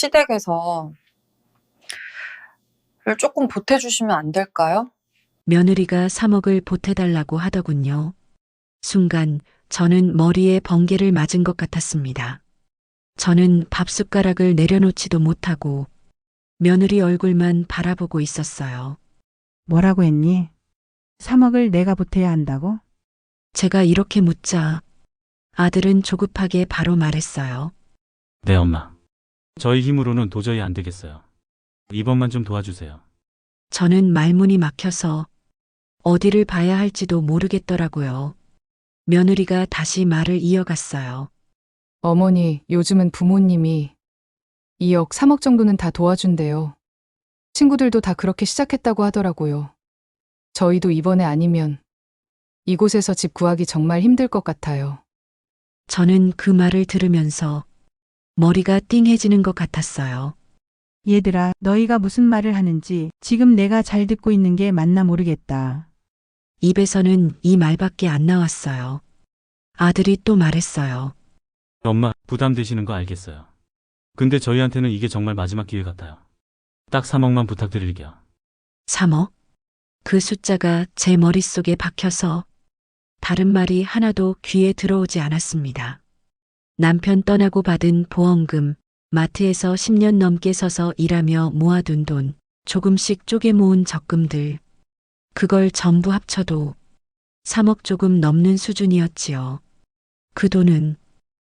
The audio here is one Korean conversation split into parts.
시댁에서 를 조금 보태주시면 안 될까요? 며느리가 3억을 보태달라고 하더군요. 순간 저는 머리에 번개를 맞은 것 같았습니다. 저는 밥숟가락을 내려놓지도 못하고 며느리 얼굴만 바라보고 있었어요. 뭐라고 했니? 3억을 내가 보태야 한다고? 제가 이렇게 묻자 아들은 조급하게 바로 말했어요. 네, 엄마. 저희 힘으로는 도저히 안 되겠어요. 이번만 좀 도와주세요. 저는 말문이 막혀서 어디를 봐야 할지도 모르겠더라고요. 며느리가 다시 말을 이어갔어요. 어머니, 요즘은 부모님이 2억, 3억 정도는 다 도와준대요. 친구들도 다 그렇게 시작했다고 하더라고요. 저희도 이번에 아니면 이곳에서 집 구하기 정말 힘들 것 같아요. 저는 그 말을 들으면서 머리가 띵해지는 것 같았어요. 얘들아, 너희가 무슨 말을 하는지 지금 내가 잘 듣고 있는 게 맞나 모르겠다. 입에서는 이 말밖에 안 나왔어요. 아들이 또 말했어요. 엄마, 부담되시는 거 알겠어요. 근데 저희한테는 이게 정말 마지막 기회 같아요. 딱 3억만 부탁드릴게요. 3억? 그 숫자가 제 머릿속에 박혀서 다른 말이 하나도 귀에 들어오지 않았습니다. 남편 떠나고 받은 보험금, 마트에서 10년 넘게 서서 일하며 모아둔 돈, 조금씩 쪼개 모은 적금들. 그걸 전부 합쳐도 3억 조금 넘는 수준이었지요. 그 돈은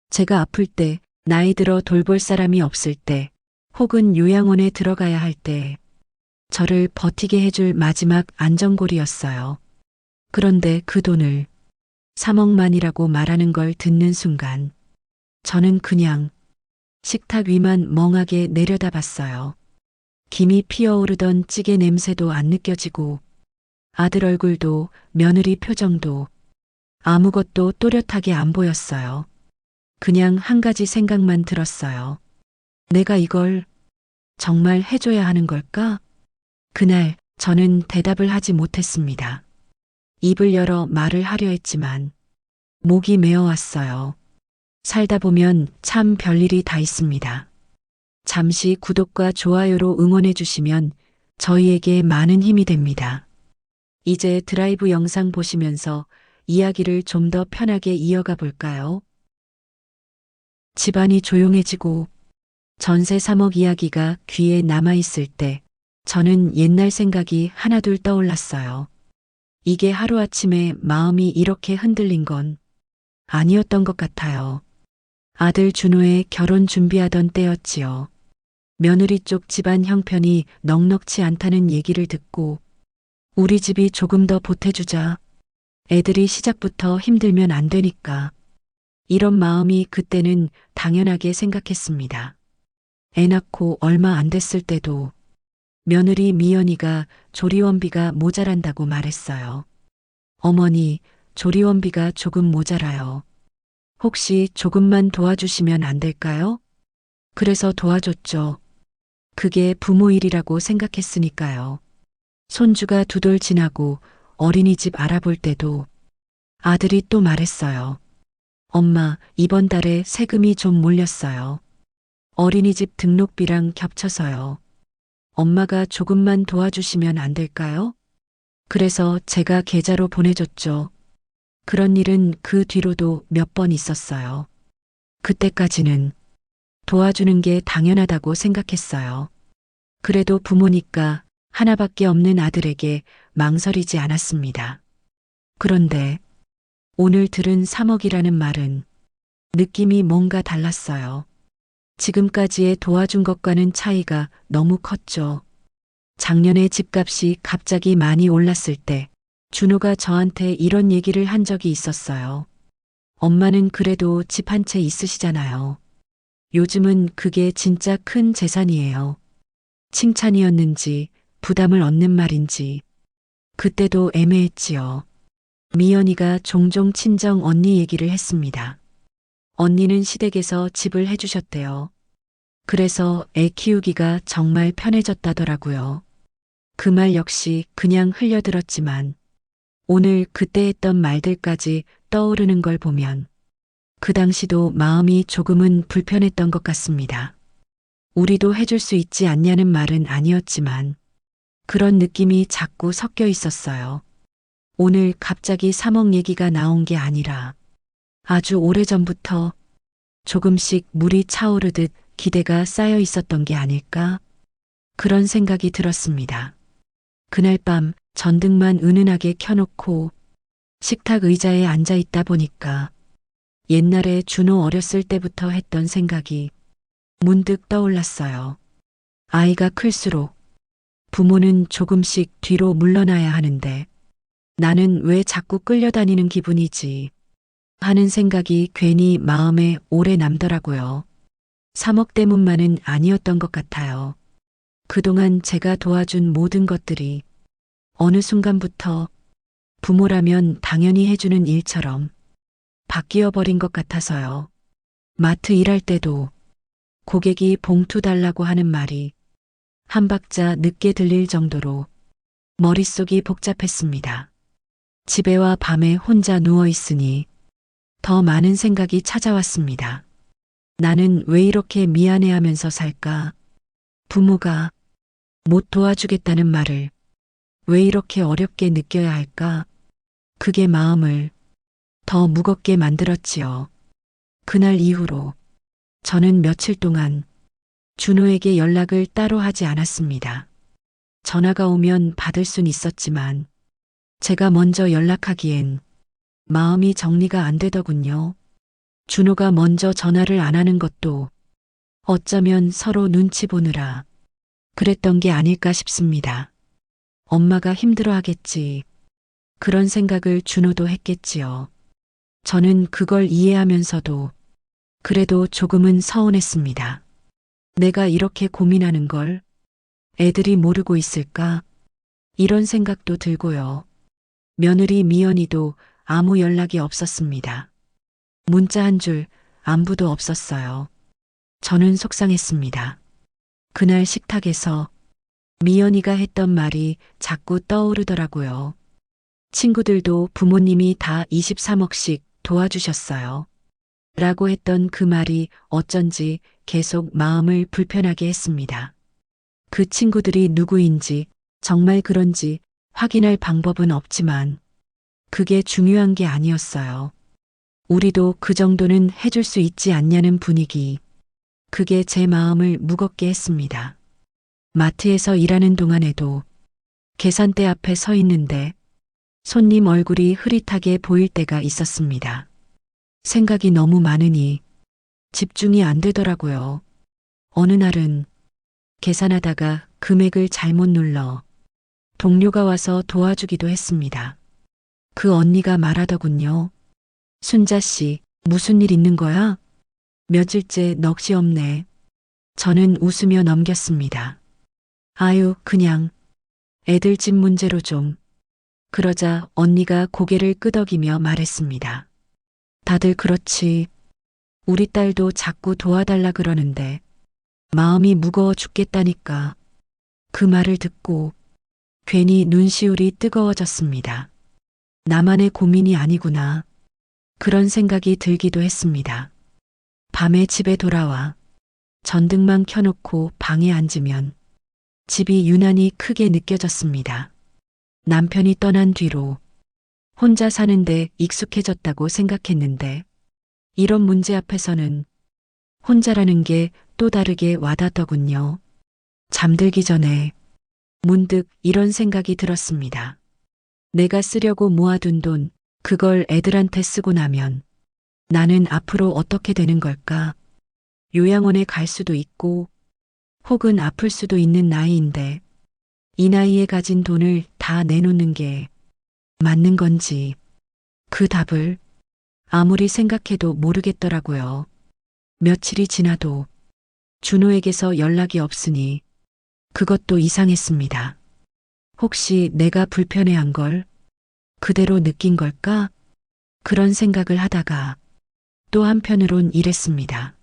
제가 아플 때, 나이 들어 돌볼 사람이 없을 때, 혹은 요양원에 들어가야 할 때, 저를 버티게 해줄 마지막 안전고리였어요. 그런데 그 돈을 3억만이라고 말하는 걸 듣는 순간, 저는 그냥 식탁 위만 멍하게 내려다봤어요. 김이 피어오르던 찌개 냄새도 안 느껴지고, 아들 얼굴도 며느리 표정도 아무것도 또렷하게 안 보였어요. 그냥 한 가지 생각만 들었어요. 내가 이걸 정말 해줘야 하는 걸까? 그날 저는 대답을 하지 못했습니다. 입을 열어 말을 하려 했지만 목이 메어왔어요. 살다 보면 참 별일이 다 있습니다. 잠시 구독과 좋아요로 응원해 주시면 저희에게 많은 힘이 됩니다. 이제 드라이브 영상 보시면서 이야기를 좀 더 편하게 이어가 볼까요? 집안이 조용해지고 전세 3억 이야기가 귀에 남아있을 때 저는 옛날 생각이 하나둘 떠올랐어요. 이게 하루아침에 마음이 이렇게 흔들린 건 아니었던 것 같아요. 아들 준호의 결혼 준비하던 때였지요. 며느리 쪽 집안 형편이 넉넉치 않다는 얘기를 듣고 우리 집이 조금 더 보태주자. 애들이 시작부터 힘들면 안 되니까. 이런 마음이 그때는 당연하게 생각했습니다. 애 낳고 얼마 안 됐을 때도 며느리 미연이가 조리원비가 모자란다고 말했어요. 어머니, 조리원비가 조금 모자라요. 혹시 조금만 도와주시면 안 될까요? 그래서 도와줬죠. 그게 부모 일이라고 생각했으니까요. 손주가 두 돌 지나고 어린이집 알아볼 때도 아들이 또 말했어요. 엄마, 이번 달에 세금이 좀 몰렸어요. 어린이집 등록비랑 겹쳐서요. 엄마가 조금만 도와주시면 안 될까요? 그래서 제가 계좌로 보내줬죠. 그런 일은 그 뒤로도 몇 번 있었어요. 그때까지는 도와주는 게 당연하다고 생각했어요. 그래도 부모니까 하나밖에 없는 아들에게 망설이지 않았습니다. 그런데 오늘 들은 3억이라는 말은 느낌이 뭔가 달랐어요. 지금까지의 도와준 것과는 차이가 너무 컸죠. 작년에 집값이 갑자기 많이 올랐을 때 준호가 저한테 이런 얘기를 한 적이 있었어요. 엄마는 그래도 집 한 채 있으시잖아요. 요즘은 그게 진짜 큰 재산이에요. 칭찬이었는지 부담을 얻는 말인지 그때도 애매했지요. 미연이가 종종 친정 언니 얘기를 했습니다. 언니는 시댁에서 집을 해주셨대요. 그래서 애 키우기가 정말 편해졌다더라고요. 그 말 역시 그냥 흘려들었지만 오늘 그때 했던 말들까지 떠오르는 걸 보면 그 당시도 마음이 조금은 불편했던 것 같습니다. 우리도 해줄 수 있지 않냐는 말은 아니었지만 그런 느낌이 자꾸 섞여 있었어요. 오늘 갑자기 3억 얘기가 나온 게 아니라 아주 오래전부터 조금씩 물이 차오르듯 기대가 쌓여 있었던 게 아닐까? 그런 생각이 들었습니다. 그날 밤 전등만 은은하게 켜놓고 식탁 의자에 앉아 있다 보니까 옛날에 준호 어렸을 때부터 했던 생각이 문득 떠올랐어요. 아이가 클수록 부모는 조금씩 뒤로 물러나야 하는데 나는 왜 자꾸 끌려다니는 기분이지 하는 생각이 괜히 마음에 오래 남더라고요. 3억 때문만은 아니었던 것 같아요. 그동안 제가 도와준 모든 것들이 어느 순간부터 부모라면 당연히 해주는 일처럼 바뀌어 버린 것 같아서요. 마트 일할 때도 고객이 봉투 달라고 하는 말이 한 박자 늦게 들릴 정도로 머릿속이 복잡했습니다. 집에 와 밤에 혼자 누워 있으니 더 많은 생각이 찾아왔습니다. 나는 왜 이렇게 미안해 하면서 살까? 부모가 못 도와주겠다는 말을 왜 이렇게 어렵게 느껴야 할까? 그게 마음을 더 무겁게 만들었지요. 그날 이후로 저는 며칠 동안 준호에게 연락을 따로 하지 않았습니다. 전화가 오면 받을 순 있었지만 제가 먼저 연락하기엔 마음이 정리가 안 되더군요. 준호가 먼저 전화를 안 하는 것도 어쩌면 서로 눈치 보느라 그랬던 게 아닐까 싶습니다. 엄마가 힘들어 하겠지. 그런 생각을 준호도 했겠지요. 저는 그걸 이해하면서도 그래도 조금은 서운했습니다. 내가 이렇게 고민하는 걸 애들이 모르고 있을까? 이런 생각도 들고요. 며느리 미연이도 아무 연락이 없었습니다. 문자 한 줄 안부도 없었어요. 저는 속상했습니다. 그날 식탁에서 미연이가 했던 말이 자꾸 떠오르더라고요. 친구들도 부모님이 다 23억씩 도와주셨어요. 라고 했던 그 말이 어쩐지 계속 마음을 불편하게 했습니다. 그 친구들이 누구인지 정말 그런지 확인할 방법은 없지만 그게 중요한 게 아니었어요. 우리도 그 정도는 해줄 수 있지 않냐는 분위기. 그게 제 마음을 무겁게 했습니다. 마트에서 일하는 동안에도 계산대 앞에 서 있는데 손님 얼굴이 흐릿하게 보일 때가 있었습니다. 생각이 너무 많으니 집중이 안 되더라고요. 어느 날은 계산하다가 금액을 잘못 눌러 동료가 와서 도와주기도 했습니다. 그 언니가 말하더군요. 순자 씨, 무슨 일 있는 거야? 며칠째 넋이 없네. 저는 웃으며 넘겼습니다. 아유, 그냥 애들 집 문제로 좀. 그러자 언니가 고개를 끄덕이며 말했습니다. 다들 그렇지. 우리 딸도 자꾸 도와달라 그러는데 마음이 무거워 죽겠다니까. 그 말을 듣고 괜히 눈시울이 뜨거워졌습니다. 나만의 고민이 아니구나. 그런 생각이 들기도 했습니다. 밤에 집에 돌아와 전등만 켜놓고 방에 앉으면 집이 유난히 크게 느껴졌습니다. 남편이 떠난 뒤로 혼자 사는데 익숙해졌다고 생각했는데 이런 문제 앞에서는 혼자라는 게 또 다르게 와닿더군요. 잠들기 전에 문득 이런 생각이 들었습니다. 내가 쓰려고 모아둔 돈, 그걸 애들한테 쓰고 나면 나는 앞으로 어떻게 되는 걸까? 요양원에 갈 수도 있고 혹은 아플 수도 있는 나이인데 이 나이에 가진 돈을 다 내놓는 게 맞는 건지 그 답을 아무리 생각해도 모르겠더라고요. 며칠이 지나도 준호에게서 연락이 없으니 그것도 이상했습니다. 혹시 내가 불편해한 걸 그대로 느낀 걸까? 그런 생각을 하다가 또 한편으론 이랬습니다.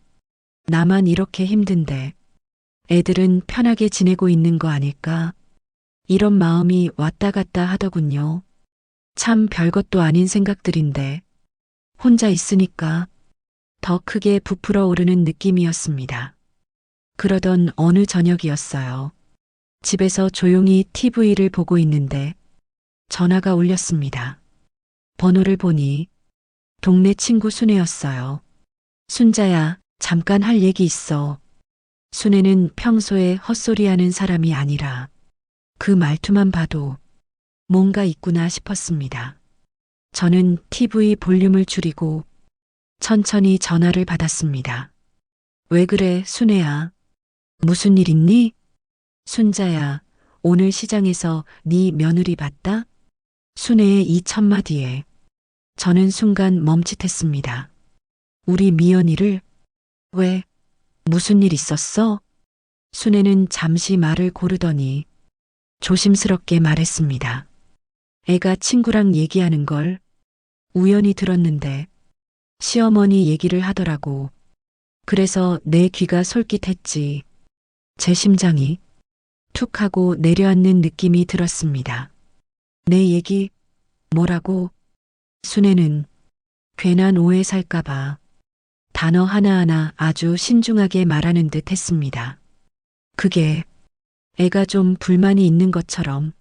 나만 이렇게 힘든데 애들은 편하게 지내고 있는 거 아닐까? 이런 마음이 왔다 갔다 하더군요. 참 별것도 아닌 생각들인데 혼자 있으니까 더 크게 부풀어 오르는 느낌이었습니다. 그러던 어느 저녁이었어요. 집에서 조용히 TV를 보고 있는데 전화가 울렸습니다. 번호를 보니 동네 친구 순애였어요. 순자야, 잠깐 할 얘기 있어. 순애는 평소에 헛소리하는 사람이 아니라 그 말투만 봐도 뭔가 있구나 싶었습니다. 저는 TV 볼륨을 줄이고 천천히 전화를 받았습니다. 왜 그래, 순애야? 무슨 일 있니? 순자야, 오늘 시장에서 네 며느리 봤다? 순애의 이 첫마디에 저는 순간 멈칫했습니다. 우리 미연이를 왜 무슨 일 있었어? 순애는 잠시 말을 고르더니 조심스럽게 말했습니다. 애가 친구랑 얘기하는 걸 우연히 들었는데 시어머니 얘기를 하더라고. 그래서 내 귀가 솔깃했지. 제 심장이 툭 하고 내려앉는 느낌이 들었습니다. 내 얘기 뭐라고? 순애는 괜한 오해 살까봐 단어 하나하나 아주 신중하게 말하는 듯 했습니다. 그게 애가 좀 불만이 있는 것처럼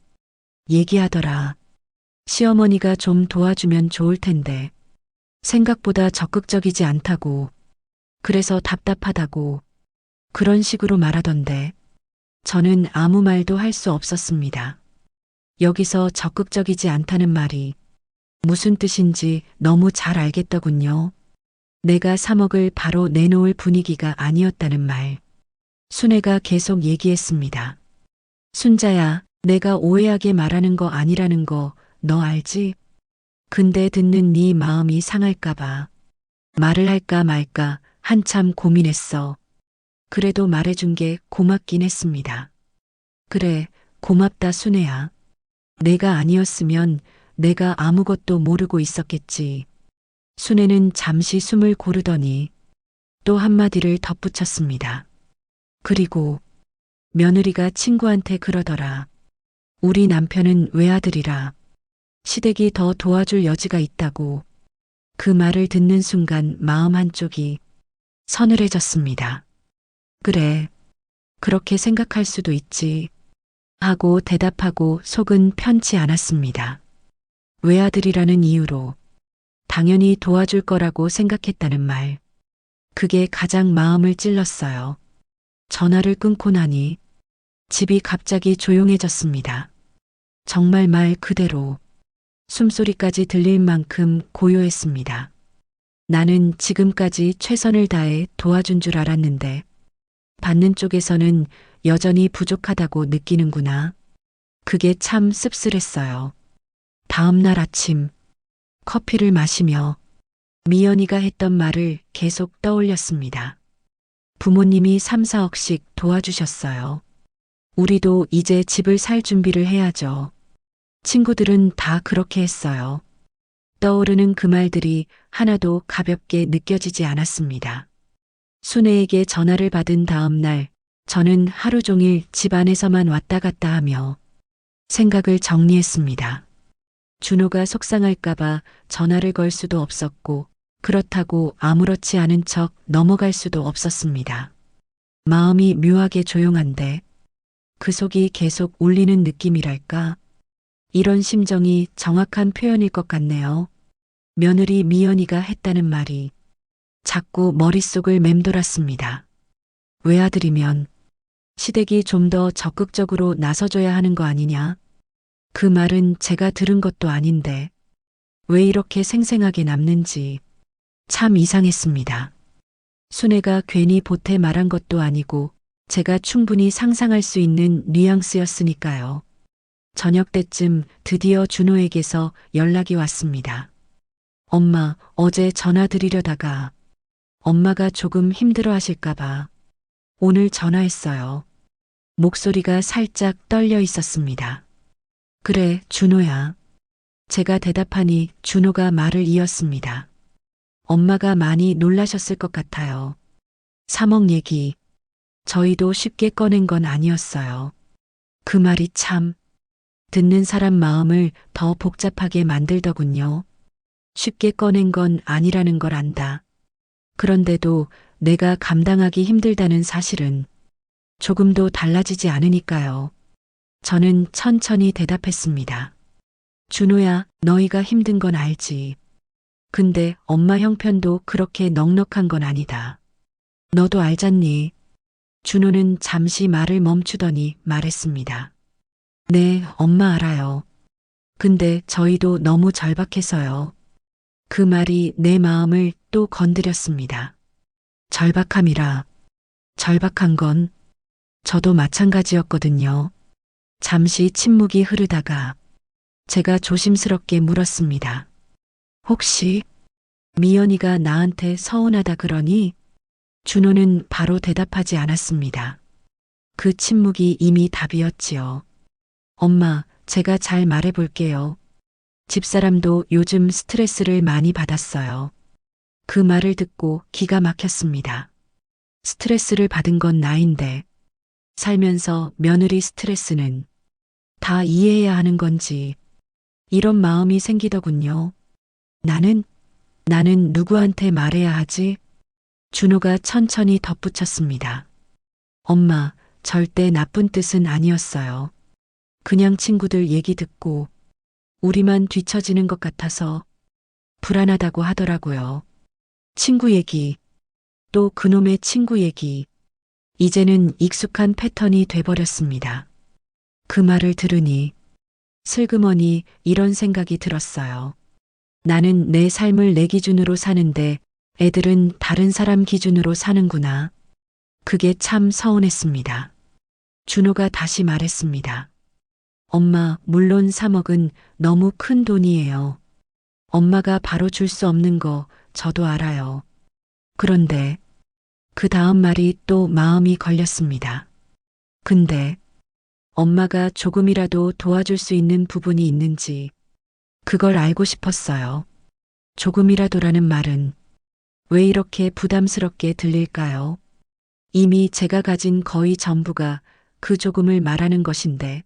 얘기하더라. 시어머니가 좀 도와주면 좋을 텐데 생각보다 적극적이지 않다고 그래서 답답하다고 그런 식으로 말하던데 저는 아무 말도 할 수 없었습니다. 여기서 적극적이지 않다는 말이 무슨 뜻인지 너무 잘 알겠더군요. 내가 3억을 바로 내놓을 분위기가 아니었다는 말. 순애가 계속 얘기했습니다. 순자야, 내가 오해하게 말하는 거 아니라는 거 너 알지? 근데 듣는 네 마음이 상할까봐 말을 할까 말까 한참 고민했어. 그래도 말해준 게 고맙긴 했습니다. 그래, 고맙다 순애야. 내가 아니었으면 내가 아무것도 모르고 있었겠지. 순애는 잠시 숨을 고르더니 또 한마디를 덧붙였습니다. 그리고 며느리가 친구한테 그러더라. 우리 남편은 외아들이라 시댁이 더 도와줄 여지가 있다고 그 말을 듣는 순간 마음 한쪽이 서늘해졌습니다. 그래, 그렇게 생각할 수도 있지. 하고 대답하고 속은 편치 않았습니다. 외아들이라는 이유로 당연히 도와줄 거라고 생각했다는 말. 그게 가장 마음을 찔렀어요. 전화를 끊고 나니 집이 갑자기 조용해졌습니다. 정말 말 그대로 숨소리까지 들릴 만큼 고요했습니다. 나는 지금까지 최선을 다해 도와준 줄 알았는데 받는 쪽에서는 여전히 부족하다고 느끼는구나. 그게 참 씁쓸했어요. 다음 날 아침 커피를 마시며 미연이가 했던 말을 계속 떠올렸습니다. 부모님이 3, 4억씩 도와주셨어요. 우리도 이제 집을 살 준비를 해야죠. 친구들은 다 그렇게 했어요. 떠오르는 그 말들이 하나도 가볍게 느껴지지 않았습니다. 순애에게 전화를 받은 다음 날 저는 하루 종일 집 안에서만 왔다 갔다 하며 생각을 정리했습니다. 준호가 속상할까봐 전화를 걸 수도 없었고 그렇다고 아무렇지 않은 척 넘어갈 수도 없었습니다. 마음이 묘하게 조용한데 그 속이 계속 울리는 느낌이랄까? 이런 심정이 정확한 표현일 것 같네요. 며느리 미연이가 했다는 말이 자꾸 머릿속을 맴돌았습니다. 외아들이면 시댁이 좀 더 적극적으로 나서줘야 하는 거 아니냐? 그 말은 제가 들은 것도 아닌데 왜 이렇게 생생하게 남는지 참 이상했습니다. 순애가 괜히 보태 말한 것도 아니고 제가 충분히 상상할 수 있는 뉘앙스였으니까요. 저녁 때쯤 드디어 준호에게서 연락이 왔습니다. 엄마, 어제 전화 드리려다가 엄마가 조금 힘들어 하실까봐 오늘 전화했어요. 목소리가 살짝 떨려 있었습니다. 그래, 준호야. 제가 대답하니 준호가 말을 이었습니다. 엄마가 많이 놀라셨을 것 같아요. 3억 얘기. 저희도 쉽게 꺼낸 건 아니었어요. 그 말이 참 듣는 사람 마음을 더 복잡하게 만들더군요. 쉽게 꺼낸 건 아니라는 걸 안다. 그런데도 내가 감당하기 힘들다는 사실은 조금도 달라지지 않으니까요. 저는 천천히 대답했습니다. 준호야, 너희가 힘든 건 알지. 근데 엄마 형편도 그렇게 넉넉한 건 아니다. 너도 알잖니. 준호는 잠시 말을 멈추더니 말했습니다. 네, 엄마 알아요. 근데 저희도 너무 절박해서요. 그 말이 내 마음을 또 건드렸습니다. 절박함이라. 절박한 건 저도 마찬가지였거든요. 잠시 침묵이 흐르다가 제가 조심스럽게 물었습니다. 혹시 미연이가 나한테 서운하다 그러니? 준호는 바로 대답하지 않았습니다. 그 침묵이 이미 답이었지요. 엄마, 제가 잘 말해볼게요. 집사람도 요즘 스트레스를 많이 받았어요. 그 말을 듣고 기가 막혔습니다. 스트레스를 받은 건 나인데, 살면서 며느리 스트레스는 다 이해해야 하는 건지, 이런 마음이 생기더군요. 나는, 나는 누구한테 말해야 하지? 준호가 천천히 덧붙였습니다. 엄마, 절대 나쁜 뜻은 아니었어요. 그냥 친구들 얘기 듣고 우리만 뒤처지는 것 같아서 불안하다고 하더라고요. 친구 얘기, 또 그놈의 친구 얘기. 이제는 익숙한 패턴이 돼버렸습니다. 그 말을 들으니 슬그머니 이런 생각이 들었어요. 나는 내 삶을 내 기준으로 사는데 애들은 다른 사람 기준으로 사는구나. 그게 참 서운했습니다. 준호가 다시 말했습니다. 엄마, 물론 3억은 너무 큰 돈이에요. 엄마가 바로 줄 수 없는 거 저도 알아요. 그런데 그 다음 말이 또 마음이 걸렸습니다. 근데 엄마가 조금이라도 도와줄 수 있는 부분이 있는지 그걸 알고 싶었어요. 조금이라도라는 말은 왜 이렇게 부담스럽게 들릴까요? 이미 제가 가진 거의 전부가 그 조금을 말하는 것인데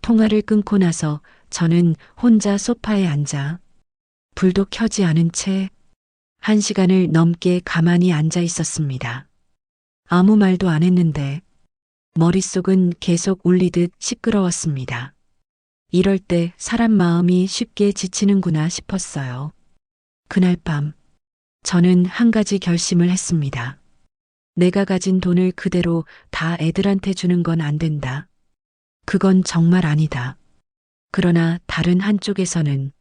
통화를 끊고 나서 저는 혼자 소파에 앉아 불도 켜지 않은 채 한 시간을 넘게 가만히 앉아 있었습니다. 아무 말도 안 했는데 머릿속은 계속 울리듯 시끄러웠습니다. 이럴 때 사람 마음이 쉽게 지치는구나 싶었어요. 그날 밤 저는 한 가지 결심을 했습니다. 내가 가진 돈을 그대로 다 애들한테 주는 건 안 된다. 그건 정말 아니다. 그러나 다른 한쪽에서는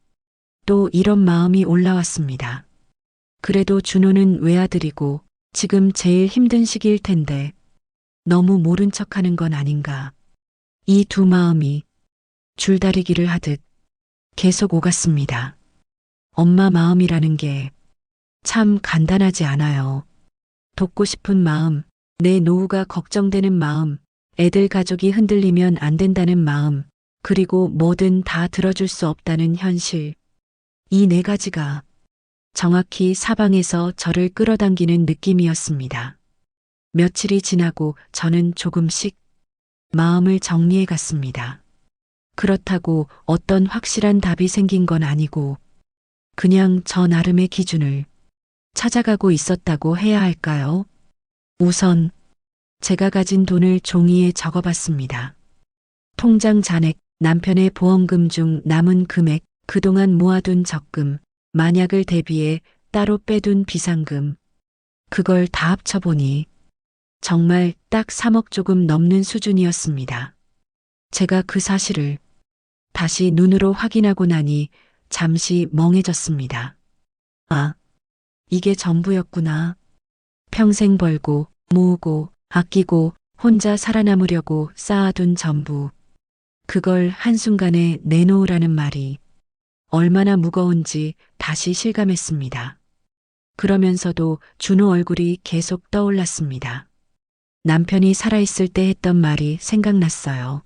또 이런 마음이 올라왔습니다. 그래도 준호는 외아들이고 지금 제일 힘든 시기일 텐데 너무 모른 척 하는 건 아닌가. 이 두 마음이 줄다리기를 하듯 계속 오갔습니다. 엄마 마음이라는 게 참 간단하지 않아요. 돕고 싶은 마음, 내 노후가 걱정되는 마음, 애들 가족이 흔들리면 안 된다는 마음, 그리고 뭐든 다 들어줄 수 없다는 현실. 이 네 가지가 정확히 사방에서 저를 끌어당기는 느낌이었습니다. 며칠이 지나고 저는 조금씩 마음을 정리해 갔습니다. 그렇다고 어떤 확실한 답이 생긴 건 아니고 그냥 저 나름의 기준을 찾아가고 있었다고 해야 할까요? 우선 제가 가진 돈을 종이에 적어봤습니다. 통장 잔액, 남편의 보험금 중 남은 금액, 그동안 모아둔 적금, 만약을 대비해 따로 빼둔 비상금. 그걸 다 합쳐보니 정말 딱 3억 조금 넘는 수준이었습니다. 제가 그 사실을 다시 눈으로 확인하고 나니 잠시 멍해졌습니다. 아, 이게 전부였구나. 평생 벌고, 모으고, 아끼고, 혼자 살아남으려고 쌓아둔 전부. 그걸 한순간에 내놓으라는 말이 얼마나 무거운지 다시 실감했습니다. 그러면서도 준호 얼굴이 계속 떠올랐습니다. 남편이 살아있을 때 했던 말이 생각났어요.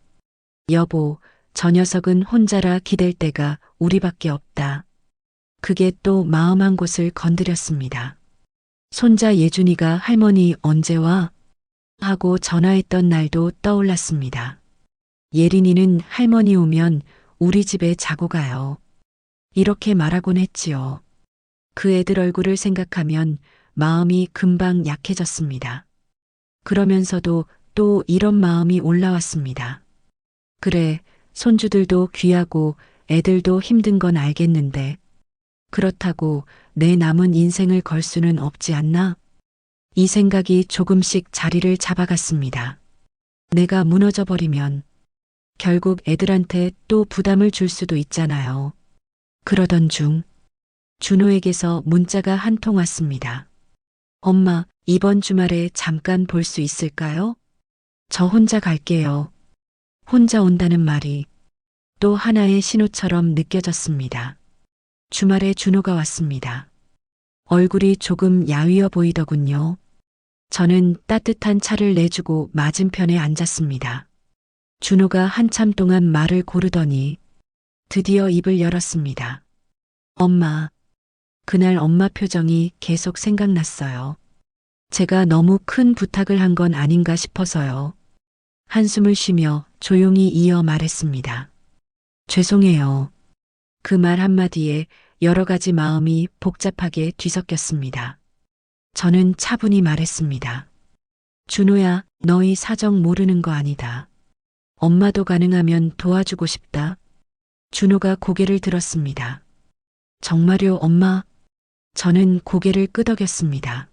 여보, 저 녀석은 혼자라 기댈 데가 우리밖에 없다. 그게 또 마음 한 곳을 건드렸습니다. 손자 예준이가 할머니 언제 와? 하고 전화했던 날도 떠올랐습니다. 예린이는 할머니 오면 우리 집에 자고 가요. 이렇게 말하곤 했지요. 그 애들 얼굴을 생각하면 마음이 금방 약해졌습니다. 그러면서도 또 이런 마음이 올라왔습니다. 그래, 손주들도 귀하고 애들도 힘든 건 알겠는데, 그렇다고 내 남은 인생을 걸 수는 없지 않나? 이 생각이 조금씩 자리를 잡아갔습니다. 내가 무너져 버리면 결국 애들한테 또 부담을 줄 수도 있잖아요. 그러던 중 준호에게서 문자가 한 통 왔습니다. 엄마, 이번 주말에 잠깐 볼 수 있을까요? 저 혼자 갈게요. 혼자 온다는 말이 또 하나의 신호처럼 느껴졌습니다. 주말에 준호가 왔습니다. 얼굴이 조금 야위어 보이더군요. 저는 따뜻한 차를 내주고 맞은편에 앉았습니다. 준호가 한참 동안 말을 고르더니 드디어 입을 열었습니다. 엄마. 그날 엄마 표정이 계속 생각났어요. 제가 너무 큰 부탁을 한 건 아닌가 싶어서요. 한숨을 쉬며 조용히 이어 말했습니다. 죄송해요. 그 말 한마디에 여러 가지 마음이 복잡하게 뒤섞였습니다. 저는 차분히 말했습니다. 준호야, 너희 사정 모르는 거 아니다. 엄마도 가능하면 도와주고 싶다. 준호가 고개를 들었습니다. 정말요, 엄마? 저는 고개를 끄덕였습니다.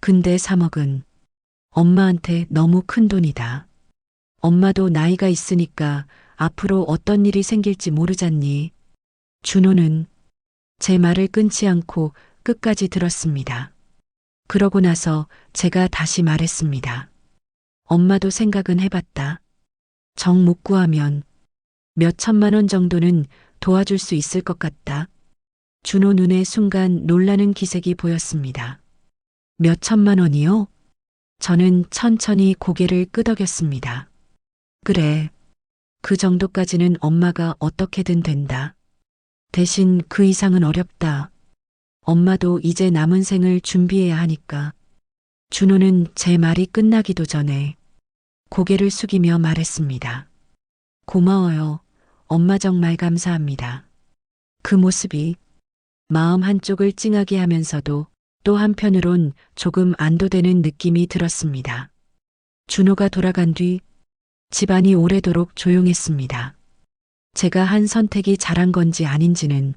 근데 3억은 엄마한테 너무 큰 돈이다. 엄마도 나이가 있으니까 앞으로 어떤 일이 생길지 모르잖니. 준호는 제 말을 끊지 않고 끝까지 들었습니다. 그러고 나서 제가 다시 말했습니다. 엄마도 생각은 해봤다. 정 못 구하면 몇 천만 원 정도는 도와줄 수 있을 것 같다. 준호 눈에 순간 놀라는 기색이 보였습니다. 몇 천만 원이요? 저는 천천히 고개를 끄덕였습니다. 그래. 그 정도까지는 엄마가 어떻게든 된다. 대신 그 이상은 어렵다. 엄마도 이제 남은 생을 준비해야 하니까. 준호는 제 말이 끝나기도 전에 고개를 숙이며 말했습니다. 고마워요. 엄마 정말 감사합니다. 그 모습이 마음 한쪽을 찡하게 하면서도 또 한편으론 조금 안도되는 느낌이 들었습니다. 준호가 돌아간 뒤 집안이 오래도록 조용했습니다. 제가 한 선택이 잘한 건지 아닌지는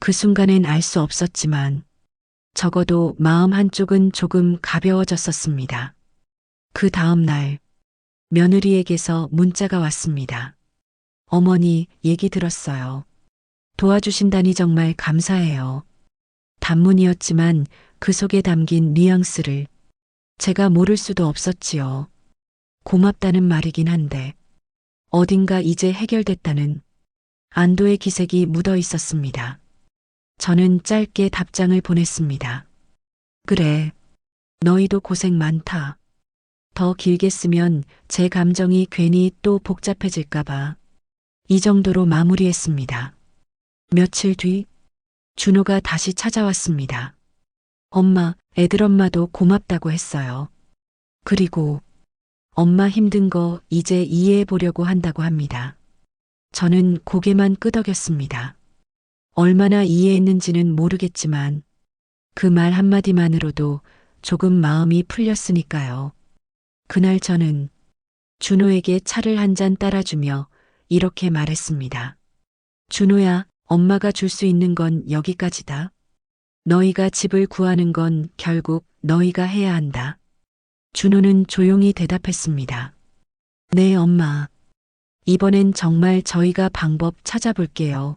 그 순간엔 알 수 없었지만 적어도 마음 한쪽은 조금 가벼워졌었습니다. 그 다음 날 며느리에게서 문자가 왔습니다. 어머니 얘기 들었어요. 도와주신다니 정말 감사해요. 단문이었지만 그 속에 담긴 뉘앙스를 제가 모를 수도 없었지요. 고맙다는 말이긴 한데 어딘가 이제 해결됐다는 안도의 기색이 묻어 있었습니다. 저는 짧게 답장을 보냈습니다. 그래. 너희도 고생 많다. 더 길게 쓰면 제 감정이 괜히 또 복잡해질까봐. 이 정도로 마무리했습니다. 며칠 뒤, 준호가 다시 찾아왔습니다. 엄마, 애들 엄마도 고맙다고 했어요. 그리고 엄마 힘든 거 이제 이해해 보려고 한다고 합니다. 저는 고개만 끄덕였습니다. 얼마나 이해했는지는 모르겠지만 그 말 한마디만으로도 조금 마음이 풀렸으니까요. 그날 저는 준호에게 차를 한 잔 따라주며 이렇게 말했습니다. 준호야, 엄마가 줄 수 있는 건 여기까지다. 너희가 집을 구하는 건 결국 너희가 해야 한다. 준호는 조용히 대답했습니다. 네, 엄마. 이번엔 정말 저희가 방법 찾아볼게요.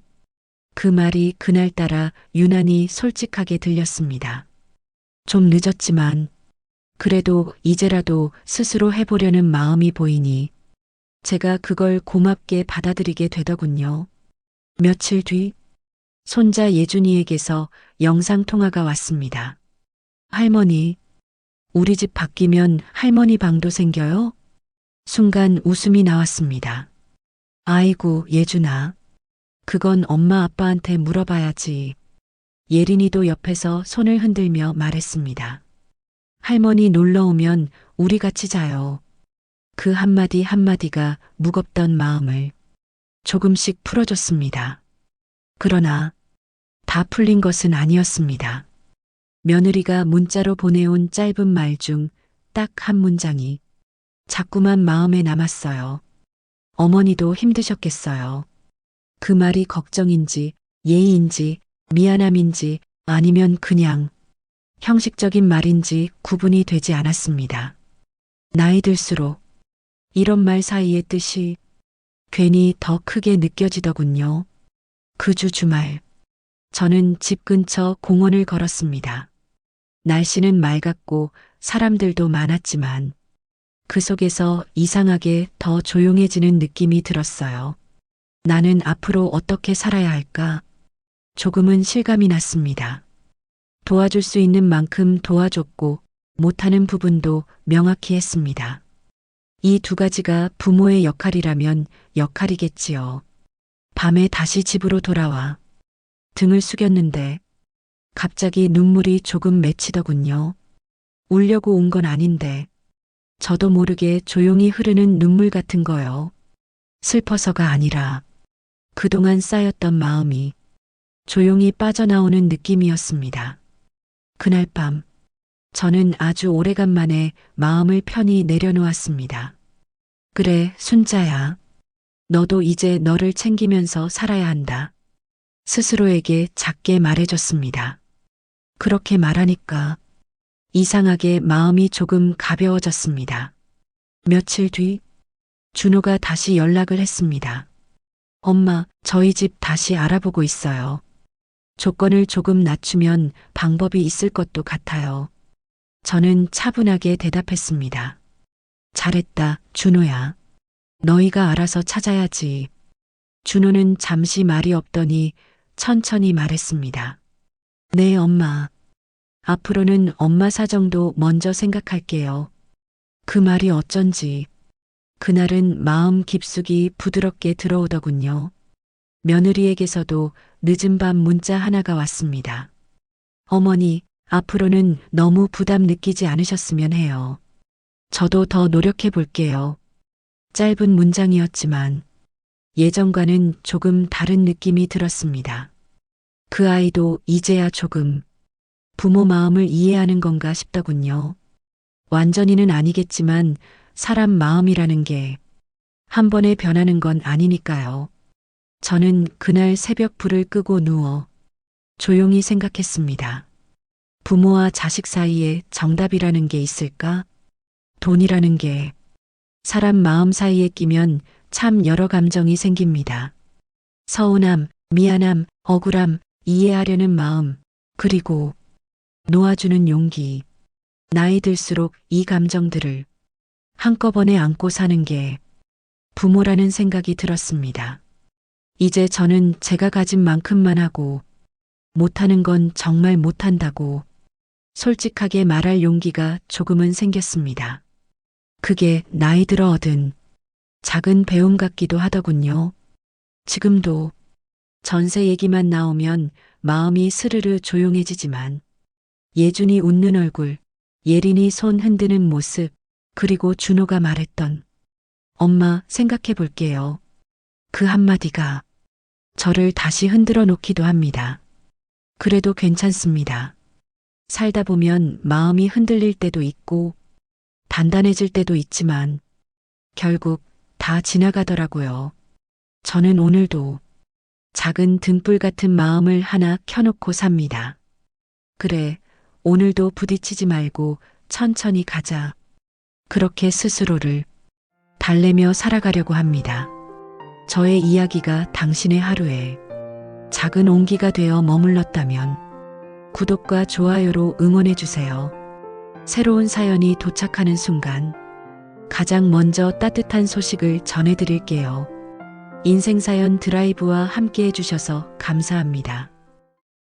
그 말이 그날따라 유난히 솔직하게 들렸습니다. 좀 늦었지만 그래도 이제라도 스스로 해보려는 마음이 보이니 제가 그걸 고맙게 받아들이게 되더군요. 며칠 뒤 손자 예준이에게서 영상통화가 왔습니다. 할머니, 우리 집 바뀌면 할머니 방도 생겨요? 순간 웃음이 나왔습니다. 아이고, 예준아. 그건 엄마 아빠한테 물어봐야지. 예린이도 옆에서 손을 흔들며 말했습니다. 할머니 놀러 오면 우리 같이 자요. 그 한마디 한마디가 무겁던 마음을 조금씩 풀어줬습니다. 그러나 다 풀린 것은 아니었습니다. 며느리가 문자로 보내온 짧은 말 중 딱 한 문장이 자꾸만 마음에 남았어요. 어머니도 힘드셨겠어요. 그 말이 걱정인지, 예의인지, 미안함인지, 아니면 그냥 형식적인 말인지 구분이 되지 않았습니다. 나이 들수록 이런 말 사이의 뜻이 괜히 더 크게 느껴지더군요. 그 주 주말, 저는 집 근처 공원을 걸었습니다. 날씨는 맑았고 사람들도 많았지만 그 속에서 이상하게 더 조용해지는 느낌이 들었어요. 나는 앞으로 어떻게 살아야 할까? 조금은 실감이 났습니다. 도와줄 수 있는 만큼 도와줬고 못하는 부분도 명확히 했습니다. 이 두 가지가 부모의 역할이라면 역할이겠지요. 밤에 다시 집으로 돌아와 등을 숙였는데 갑자기 눈물이 조금 맺히더군요. 울려고 온 건 아닌데 저도 모르게 조용히 흐르는 눈물 같은 거요. 슬퍼서가 아니라 그동안 쌓였던 마음이 조용히 빠져나오는 느낌이었습니다. 그날 밤 저는 아주 오래간만에 마음을 편히 내려놓았습니다. 그래, 순자야. 너도 이제 너를 챙기면서 살아야 한다. 스스로에게 작게 말해줬습니다. 그렇게 말하니까 이상하게 마음이 조금 가벼워졌습니다. 며칠 뒤 준호가 다시 연락을 했습니다. 엄마, 저희 집 다시 알아보고 있어요. 조건을 조금 낮추면 방법이 있을 것도 같아요. 저는 차분하게 대답했습니다. 잘했다, 준호야. 너희가 알아서 찾아야지. 준호는 잠시 말이 없더니 천천히 말했습니다. 네, 엄마. 앞으로는 엄마 사정도 먼저 생각할게요. 그 말이 어쩐지 그날은 마음 깊숙이 부드럽게 들어오더군요. 며느리에게서도 늦은 밤 문자 하나가 왔습니다. 어머니, 앞으로는 너무 부담 느끼지 않으셨으면 해요. 저도 더 노력해 볼게요. 짧은 문장이었지만 예전과는 조금 다른 느낌이 들었습니다. 그 아이도 이제야 조금 부모 마음을 이해하는 건가 싶더군요. 완전히는 아니겠지만 사람 마음이라는 게 한 번에 변하는 건 아니니까요. 저는 그날 새벽 불을 끄고 누워 조용히 생각했습니다. 부모와 자식 사이에 정답이라는 게 있을까? 돈이라는 게 사람 마음 사이에 끼면 참 여러 감정이 생깁니다. 서운함, 미안함, 억울함, 이해하려는 마음, 그리고 놓아주는 용기. 나이 들수록 이 감정들을 한꺼번에 안고 사는 게 부모라는 생각이 들었습니다. 이제 저는 제가 가진 만큼만 하고 못하는 건 정말 못한다고 솔직하게 말할 용기가 조금은 생겼습니다. 그게 나이 들어 얻은 작은 배움 같기도 하더군요. 지금도 전세 얘기만 나오면 마음이 스르르 조용해지지만 예준이 웃는 얼굴, 예린이 손 흔드는 모습, 그리고 준호가 말했던 엄마 생각해 볼게요. 그 한마디가 저를 다시 흔들어 놓기도 합니다. 그래도 괜찮습니다. 살다 보면 마음이 흔들릴 때도 있고 단단해질 때도 있지만 결국 다 지나가더라고요. 저는 오늘도 작은 등불 같은 마음을 하나 켜놓고 삽니다. 그래, 오늘도 부딪히지 말고 천천히 가자. 그렇게 스스로를 달래며 살아가려고 합니다. 저의 이야기가 당신의 하루에 작은 온기가 되어 머물렀다면 구독과 좋아요로 응원해주세요. 새로운 사연이 도착하는 순간 가장 먼저 따뜻한 소식을 전해드릴게요. 인생사연 드라이브와 함께 해주셔서 감사합니다.